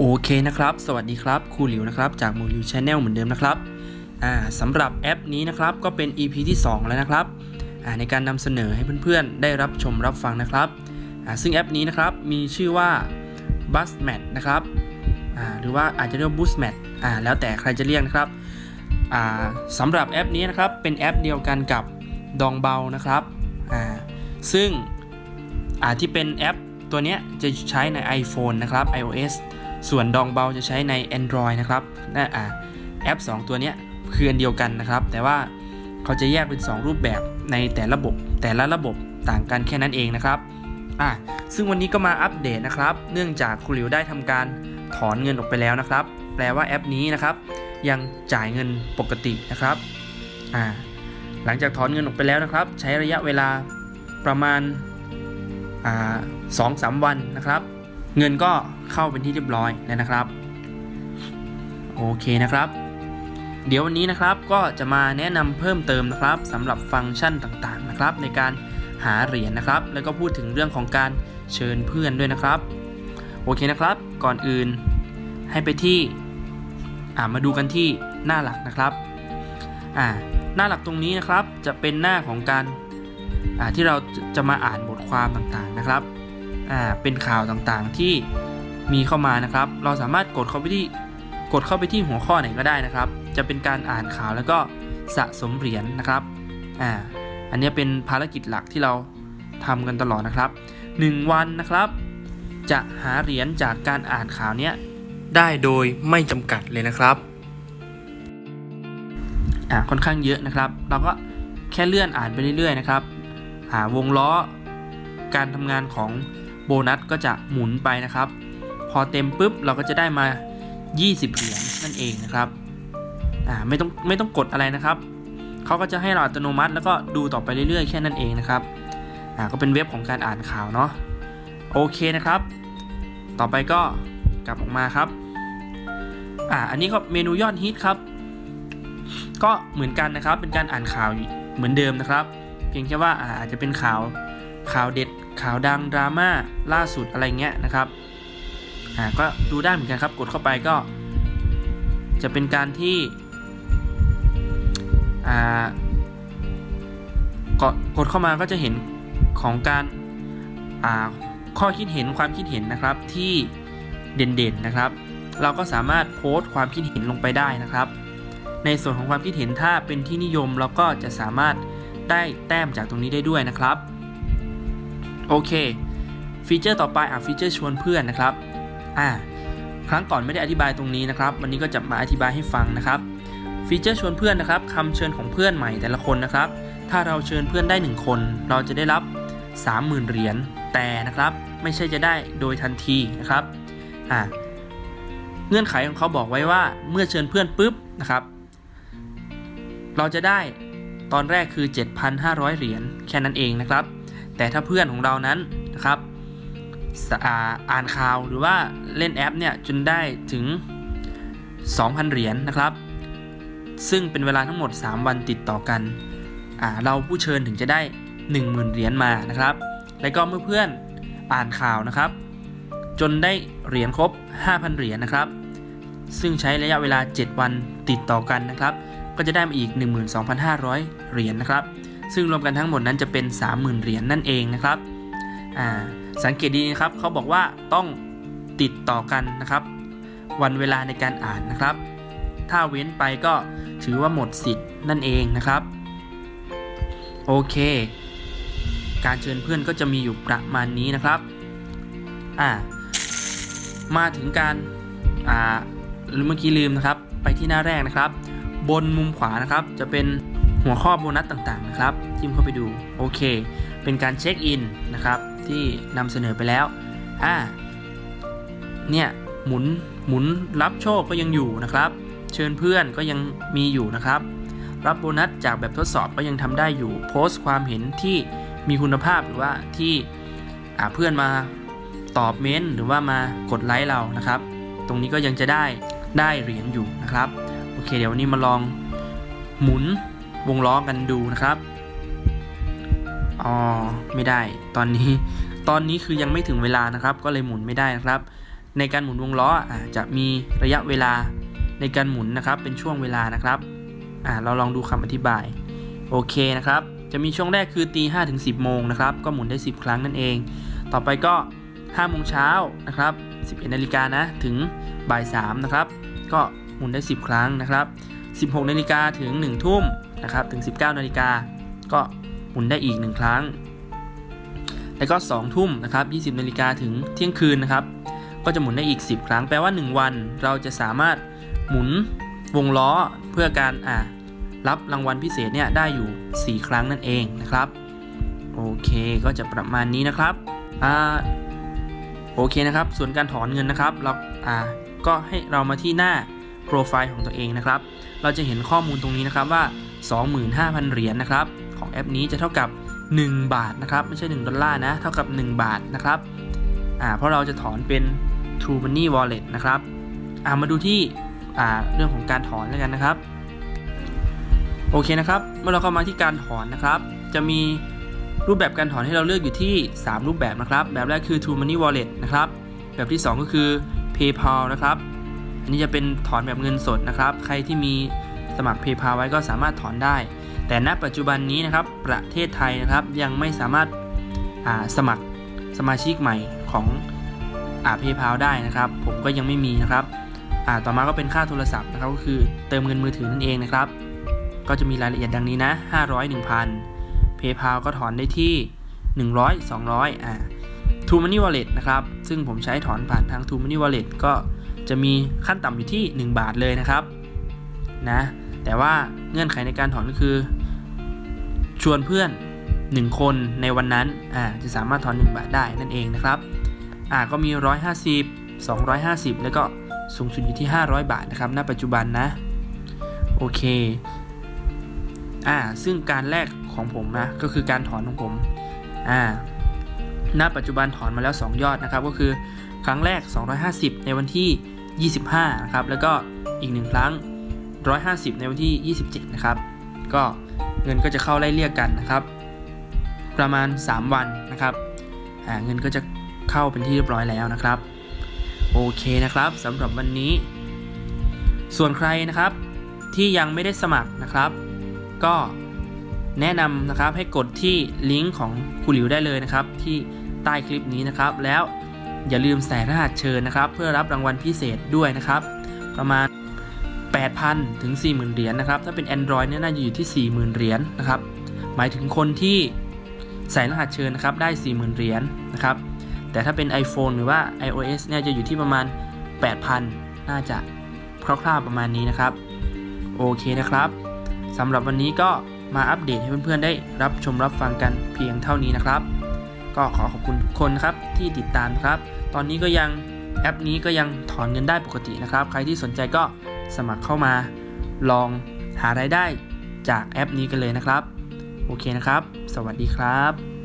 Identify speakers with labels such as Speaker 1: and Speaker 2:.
Speaker 1: โอเคนะครับ สวัสดีครับครูหลิวนะครับจากมูหลิวชาแนลเหมือนเดิมนะครับอ่าสำหรับแอปนี้นะครับก็เป็น EP ที่ 2 แล้วนะครับอ่าในการนำเสนอให้เพื่อนๆ ได้รับชมรับฟังนะครับอ่าซึ่งแอปนี้นะครับมีชื่อว่า b u s m a t นะครับอ่าหรือว่าอาจจะเรียก Boost Mat อ่าแล้วแต่ใครจะเรียกนะครับอ่าสำหรับแอปนี้นะครับเป็นแอปเดียวกันกับดองเบานะครับอ่าซึ่งอ่าที่เป็นแอปตัวนี้จะใช้ใน iPhone นะครับ iOS ส่วนดองเบาจะใช้ใน Android นะครับน่าอ่าแอป 2 ตัวนี้คืออันเดียวกันนะครับ แต่ว่าเขาจะแยกเป็น 2 รูปแบบในแต่ระบบแต่ละระบบต่างกันแค่นั้นเองนะครับอ่าซึ่งวันนี้ก็มาอัปเดตนะครับ เนื่องจากครูหลิวได้ทำการถอนเงินออกไปแล้วนะครับ แปลว่าแอปนี้นะครับ ยังจ่ายเงินปกตินะครับอ่าหลังจากถอนเงินออกไปแล้วนะครับ ใช้ระยะเวลาประมาณอ่าสองสามวันนะครับ เงินก็เข้าเป็นที่เรียบร้อยแล้วนะครับ โอเคนะครับ เดี๋ยววันนี้นะครับก็จะมาแนะนำเพิ่มเติมนะครับสำหรับฟังก์ชันต่างๆนะครับ ในการหาเหรียญนะครับ แล้วก็พูดถึงเรื่องของการเชิญเพื่อนด้วยนะครับ โอเคนะครับ ก่อนอื่นให้ไปที่อ่ามาดูกันที่หน้าหลักนะครับอ่าหน้าหลักตรงนี้นะครับจะเป็นหน้าของการอ่าที่เราจะมาอ่านบทความต่างๆนะครับ อ่าเป็นข่าวต่างๆที่มีเข้ามานะครับ เราสามารถกดเข้าไปที่กดเข้าไปที่หัวข้อไหนก็ได้นะครับ จะเป็นการอ่านข่าวแล้วก็สะสมเหรียญนะครับอ่าอันนี้เป็นภารกิจหลักที่เราทำกันตลอดนะครับ 1 วันนะครับ จะหาเหรียญจากการอ่านข่าวเนี้ยได้โดยไม่จำกัดเลยนะครับอ่าค่อนข้างเยอะนะครับ เราก็แค่เลื่อนอ่านไปเรื่อยๆนะครับ หาวงล้อการทำงานของ โบนัสก็จะหมุนไปนะครับ พอเต็มปุ๊บเราก็จะได้มา 20 เหรียญนั่นเองนะครับอ่าไม่ต้องไม่ต้องกดอะไรนะครับเขาก็จะให้เราอัตโนมัติ แล้วก็ดูต่อไปเรื่อยๆแค่นั้นเองนะครับอ่าก็เป็นเว็บของการอ่านข่าวเนาะโอเคนะครับ ต่อไปก็กลับออกมาครับอ่าอันนี้ก็เมนูยอดฮิตครับ ก็เหมือนกันนะครับเป็นการอ่านข่าวเหมือนเดิมนะครับ เพียงแค่ว่าอาอาจจะเป็นข่าว ข่าวเด็ดข่าวดังดราม่าล่าสุดอะไรเงี้ยนะครับอ่าก็ดูได้เหมือนกันครับกดเข้าไปก็ จะเป็นการที่อ่ากดกดเข้ามาก็จะเห็นของการอ่าข้อคิดเห็นความคิดเห็นนะครับที่เด่นๆนะครับ เราก็สามารถโพสต์ความคิดเห็นลงไปได้นะครับ ในส่วนของความคิดเห็นถ้าเป็นที่นิยมเราก็จะสามารถได้แต้มจากตรงนี้ได้ด้วยนะครับ โอเค ฟีเจอร์ต่อไปอะฟีเจอร์ชวนเพื่อนนะครับอ่าครั้งก่อนไม่ได้อธิบายตรงนี้นะครับ วันนี้ก็จะมาอธิบายให้ฟังนะครับฟีเจอร์ชวนเพื่อนนะครับคำเชิญของเพื่อนใหม่แต่ละคนนะครับ ถ้าเราเชิญเพื่อนได้ 1 คน เราจะได้รับ 30,000 เหรียญแต่นะครับไม่ใช่จะได้โดยทันทีนะครับอ่าเงื่อนไขของเขาบอกไว้ว่าเมื่อเชิญเพื่อนปุ๊บนะครับ เราจะได้ตอนแรกคือ 7,500 เหรียญแค่นั้นเองนะครับ แต่ถ้าเพื่อนของเรานั้นนะครับอ่านข่าวหรือว่าเล่นแอปเนี่ยจนได้ถึง 2,000 เหรียญนะครับ ซึ่งเป็นเวลาทั้งหมด 3 วันติดต่อกัน เราผู้เชิญถึงจะได้ 10,000 เหรียญมานะครับ และก็เมื่อเพื่อนอ่านข่าวนะครับ จนได้เหรียญครบ 5,000 เหรียญนะครับ ซึ่งใช้ระยะเวลา 7 วันติดต่อกันนะครับ ก็จะได้มาอีก 12,500 เหรียญนะครับ ซึ่งรวมกันทั้งหมดนั้นจะเป็น 30,000 เหรียญนั่นเองนะครับอ่าสังเกตดีนะครับเขาบอกว่าต้องติดต่อกันนะครับ วันเวลาในการอ่านนะครับ ถ้าเว้นไปก็ถือว่าหมดสิทธิ์นั่นเองนะครับ โอเค การเชิญเพื่อนก็จะมีอยู่ประมาณนี้นะครับอ่ามาถึงการอ่าเมื่อกี้ลืมนะครับ ไปที่หน้าแรกนะครับ บนมุมขวานะครับจะเป็น หัวข้อโบนัสต่างๆนะครับจิ้มเข้าไปดูโอเค เป็นการเช็คอินนะครับที่นำเสนอไปแล้วอ่าเนี่ยหมุนหมุนรับโชคก็ยังอยู่นะครับ เชิญเพื่อนก็ยังมีอยู่นะครับ รับโบนัสจากแบบทดสอบก็ยังทำได้อยู่ โพสต์ความเห็นที่มีคุณภาพหรือว่าที่าเพื่อนมาตอบเม้นหรือว่ามากดไลค์เรานะครับ ตรงนี้ก็ยังจะได้ได้เหรียญอยู่นะครับ โอเค เดี๋ยววันนี้มาลองหมุน วงล้อกันดูนะครับอ๋อไม่ได้ ตอนนี้ตอนนี้คือยังไม่ถึงเวลานะครับ ก็เลยหมุนไม่ได้นะครับ ในการหมุนวงล้ออ่าจะมีระยะเวลาในการหมุนนะครับ เป็นช่วงเวลานะครับอ่าเราลองดูคำอธิบายโอเคนะครับ จะมีช่วงแรกคือตีห้ถึง10โมงนะครับ ก็หมุนได้ 10 ครั้งนั่นเอง ต่อไปก็5โมงเช้านะครับ11นาฬิกานะถึงบ่าย3นะครับ ก็หมุนได้ 10 ครั้งนะครับ 16นาฬิกาถึง 1 ทุ่ม นะครับถึง 19นาฬิกาก็หมุนได้อีก 1 ครั้ง แล้วก็ 2 ทุ่มนะครับ 20นาฬิกาถึงเที่ยงคืนนะครับ ก็จะหมุนได้อีก 10 ครั้ง แปลว่า 1 วันเราจะสามารถหมุนวงล้อเพื่อการอ่ารับรางวัลพิเศษเนี่ยได้อยู่ 4 ครั้งนั่นเองนะครับ โอเคก็จะประมาณนี้นะครับอ่าโอเคนะครับ ส่วนการถอนเงินนะครับเราอ่าก็ให้เรามาที่หน้าโปรไฟล์ของตัวเองนะครับ เราจะเห็นข้อมูลตรงนี้นะครับว่า 25,000 เหรียญนะครับ ของแอปนี้จะเท่ากับ 1 บาทนะครับ ไม่ใช่ 1 ดอลลาร์นะ เท่ากับ 1 บาทนะครับอ่าเพราะเราจะถอนเป็น True Money Wallet นะครับอ่ามาดูที่อ่าเรื่องของการถอนแล้วกันนะครับ โอเคนะครับ เมื่อเราเข้ามาที่การถอนนะครับ จะมีรูปแบบการถอนให้เราเลือกอยู่ที่ 3 รูปแบบนะครับ แบบแรกคือ True Money Wallet นะครับ แบบที่ 2 ก็คือ PayPal นะครับ อันนี้จะเป็นถอนแบบเงินสดนะครับ ใครที่มี สมัคร PayPal ไว้ก็สามารถถอนได้ แต่ณปัจจุบันนี้นะครับประเทศไทยนะครับยังไม่สามารถาสมัครสมาชิกใหม่ของอา PayPal ได้นะครับ ผมก็ยังไม่มีนะครับต่อมาก็เป็นค่าโทรศัพท์นะครับก็คือเติมเงินมือถือนั่นเองนะครับ ก็จะมีรายละเอียดดังนี้นะ 500 1,000 PayPal ก็ถอนได้ที่ 100 200อ่า True Money Wallet นะครับ ซึ่งผมใช้ถอนผ่านทาง True Money Wallet ก็จะมีขั้นต่ำอยู่ที่ 1 บาทเลยนะครับ นะ แต่ว่าเงื่อนไขในการถอนก็คือ ชวนเพื่อน 1 คนในวันนั้นอ่าจะสามารถถอน 1 บาทได้นั่นเองนะครับอ่าก็มี 150 250 แล้วก็สูงสุดอยู่ที่ 500 บาทนะครับ ณ ปัจจุบันนะ โอเค อ่า ซึ่งการแรกของผมนะ ก็คือการถอนของผม อ่า ณ ปัจจุบันถอนมาแล้ว 2 ยอดนะครับ ก็คือครั้งแรก 250 ในวันที่ 25 นะครับ แล้วก็อีก 1 ครั้ง 150 ในวันที่ 27 นะครับ ก็เงินก็จะเข้าไล่เรียกกันนะครับ ประมาณ 3 วันนะครับเงินก็จะเข้าเป็นที่เรียบร้อยแล้วนะครับ โอเคนะครับสำหรับวันนี้ ส่วนใครนะครับที่ยังไม่ได้สมัครนะครับ ก็แนะนำนะครับให้กดที่ลิงก์ของครูหลิวได้เลยนะครับ ที่ใต้คลิปนี้นะครับ แล้วอย่าลืมใส่รหัสเชิญนะครับ เพื่อรับรางวัลพิเศษด้วยนะครับ ประมาณ 8,000 ถึง 40,000 เหรียญนะครับ ถ้าเป็น Android เนี่ยน่าจะอยู่ที่ 40,000 เหรียญนะครับ หมายถึงคนที่ใส่รหัสเชิญนะครับ ได้ 40,000 เหรียญนะครับ แต่ถ้าเป็น iPhone หรือว่า iOS เนี่ยจะอยู่ที่ประมาณ 8,000 น่าจะคร่าวๆประมาณนี้นะครับ โอเคนะครับสำหรับวันนี้ก็มาอัปเดตให้เพื่อนๆได้รับชมรับฟังกันเพียงเท่านี้นะครับ ก็ขอขอบคุณทุกคนครับที่ติดตามครับ ตอนนี้ก็ยังแอปนี้ก็ยังถอนเงินได้ปกตินะครับ ใครที่สนใจก็ สมัครเข้ามา ลองหารายได้จากแอปนี้กันเลยนะครับ โอเคนะครับ สวัสดีครับ